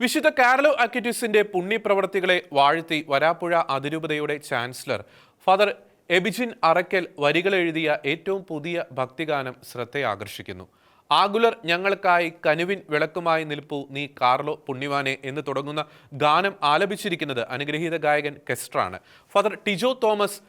വിശുദ്ധ കാർലോ അക്യൂറ്റിസിന്റെ പുണ്യപ്രവർത്തികളെ വാഴ്ത്തി വരാപ്പുഴ അതിരൂപതയുടെ ചാൻസലർ ഫാദർ എബിജിൻ അറക്കൽ വരികളെഴുതിയ ഏറ്റവും പുതിയ ഭക്തിഗാനം ശ്രദ്ധയാകർഷിക്കുന്നു. ആകുലർ ഞങ്ങൾക്കായി കനുവിൻ വിളക്കുമായി നിൽപ്പു നീ കാർലോ പുണ്യവാനെ എന്ന് തുടങ്ങുന്ന ഗാനം ആലപിച്ചിരിക്കുന്നത് അനുഗ്രഹീത ഗായകൻ കെസ്ട്രാണ്. ഫാദർ ടിജോ തോമസ്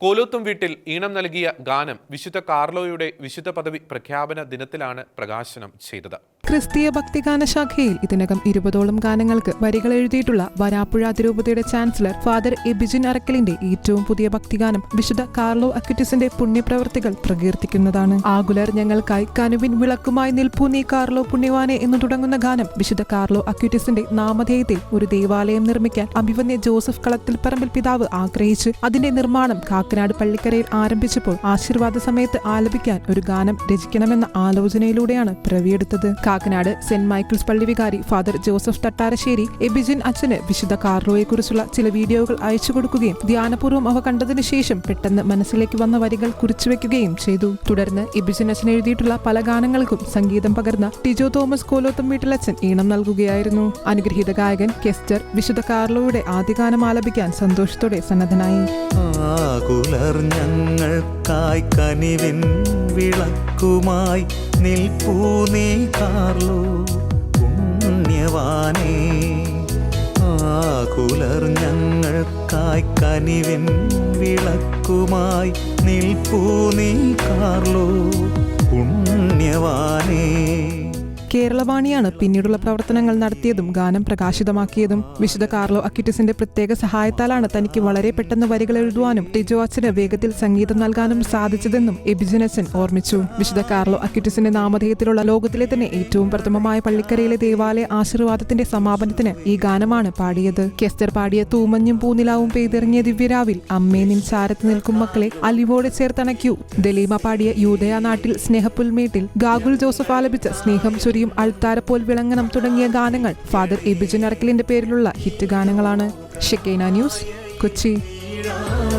കോലോത്തും വീട്ടിൽ ഈണം നൽകിയ ഗാനം വിശുദ്ധ കാർലോയുടെ വിശുദ്ധ പദവി പ്രഖ്യാപന ദിനത്തിലാണ് പ്രകാശനം ചെയ്തത്. ക്രിസ്തീയ ഭക്തിഗാന ശാഖയിൽ ഇതിനകം ഇരുപതോളം ഗാനങ്ങൾക്ക് വരികൾ എഴുതിയിട്ടുള്ള വരാപ്പുഴ അതിരൂപതയുടെ ചാൻസലർ ഫാദർ എബിജിൻ അറക്കലിന്റെ ഏറ്റവും പുതിയ ഭക്തിഗാനം വിശുദ്ധ കാർലോ അക്യുറ്റിസിന്റെ പുണ്യപ്രവർത്തികൾ പ്രകീർത്തിക്കുന്നതാണ്. ആകുലർ ഞങ്ങൾക്കായി കനുവിൻ വിളക്കുമായി നിൽപ്പു നീ കാർലോ പുണ്യവാനെ എന്ന് തുടങ്ങുന്ന ഗാനം വിശുദ്ധ കാർലോ അക്യുറ്റിസിന്റെ നാമധേയത്തിൽ ഒരു ദേവാലയം നിർമ്മിക്കാൻ അഭിവന്യ ജോസഫ് കളത്തിൽ പറമ്പിൽ പിതാവ് ആഗ്രഹിച്ച് അതിന്റെ നിർമ്മാണം കാക്കനാട് പള്ളിക്കരയിൽ ആരംഭിച്ചപ്പോൾ ആശീർവാദ സമയത്ത് ആലപിക്കാൻ ഒരു ഗാനം രചിക്കണമെന്ന ആലോചനയിലൂടെയാണ് പിറവിയെടുത്തത്. കാക്കനാട് സെന്റ് മൈക്കിൾസ് പള്ളി വികാരി ഫാദർ ജോസഫ് തട്ടാരശ്ശേരി എബിജിൻ അച്ഛന് വിശുദ്ധ കാർലോയെക്കുറിച്ചുള്ള ചില വീഡിയോകൾ അയച്ചു കൊടുക്കുകയും ധ്യാനപൂർവം അവ കണ്ടതിനു ശേഷം പെട്ടെന്ന് മനസ്സിലേക്ക് വന്ന വരികൾ കുറിച്ചുവെക്കുകയും ചെയ്തു. തുടർന്ന് എബിജിൻ അച്ഛൻ എഴുതിയിട്ടുള്ള പല ഗാനങ്ങൾക്കും സംഗീതം പകർന്ന ടിജോ തോമസ് കോലോത്തം വീട്ടിലച്ഛൻ ഈണം നൽകുകയായിരുന്നു. അനുഗ്രഹീത ഗായകൻ കെസ്റ്റർ വിശുദ്ധ കാർലോയുടെ ആദ്യ ഗാനം ആലപിക്കാൻ സന്തോഷത്തോടെ സന്നദ്ധനായി. ഞങ്ങൾക്കായി കനിവിൻ വിളക്കുമായി നിൽപ്പൂ നീ കാർലോ. പുണ്യവാനേ ആകുലർ ഞങ്ങൾക്കായി കനിവിൻ വിളക്കുമായി നിൽപ്പൂ നീ കാർലോ. പുണ്യവാനേ. കേരളവാണിയാണ് പിന്നീടുള്ള പ്രവർത്തനങ്ങൾ നടത്തിയതും ഗാനം പ്രകാശിതമാക്കിയതും. വിശുദ്ധ കാർലോ അക്കിറ്റിസിന്റെ പ്രത്യേക സഹായത്താലാണ് തനിക്ക് വളരെ പെട്ടെന്ന് വരികൾ എഴുതുവാനും ടിജോ അച്ഛന് വേഗത്തിൽ സംഗീതം നൽകാനും സാധിച്ചതെന്നും എബിജിനസൻ ഓർമ്മിച്ചു. വിശുദ്ധ കാർലോ അക്കിറ്റിസിന്റെ നാമധേയത്തിലുള്ള ലോകത്തിലെ തന്നെ ഏറ്റവും പ്രഥമമായ പള്ളിക്കരയിലെ ദേവാലയ ആശീർവാദത്തിന്റെ സമാപനത്തിന് ഈ ഗാനമാണ് പാടിയത്. കെസ്റ്റർ പാടിയ തൂമഞ്ഞും പൂനിലാവും പെയ്തിറങ്ങിയ ദിവ്യരാവിൽ അമ്മേ നിൻ ചാരത്ത് നിൽക്കും മക്കളെ അലിവോടെ ചേർത്തണയ്ക്കൂ. ദലീമ പാടിയ യൂതയ നാട്ടിൽ സ്നേഹപ്പുൽമേട്ടിൽ ഗാഗുൽ ജോസഫ് ആലപിച്ച സ്നേഹം ചൊരിയും അൾത്താരപ്പോൽ വിളങ്ങണം തുടങ്ങിയ ഗാനങ്ങൾ ഫാദർ എബിജൻ അറക്കലിന്റെ പേരിലുള്ള ഹിറ്റ് ഗാനങ്ങളാണ്. ഷെക്കൈന ന്യൂസ് കൊച്ചി. പ്രിയരാം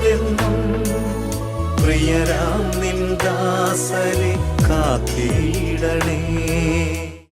പ്രിയരാം ദാസരെ കാത്തിടണേ.